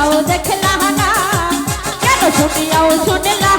শুনিয়াও দেখলা না। কেন শুনিয়াও শুনলা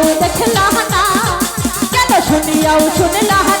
শুনিয়াও দেখলা না কেন শুনিয়াও শুনলা না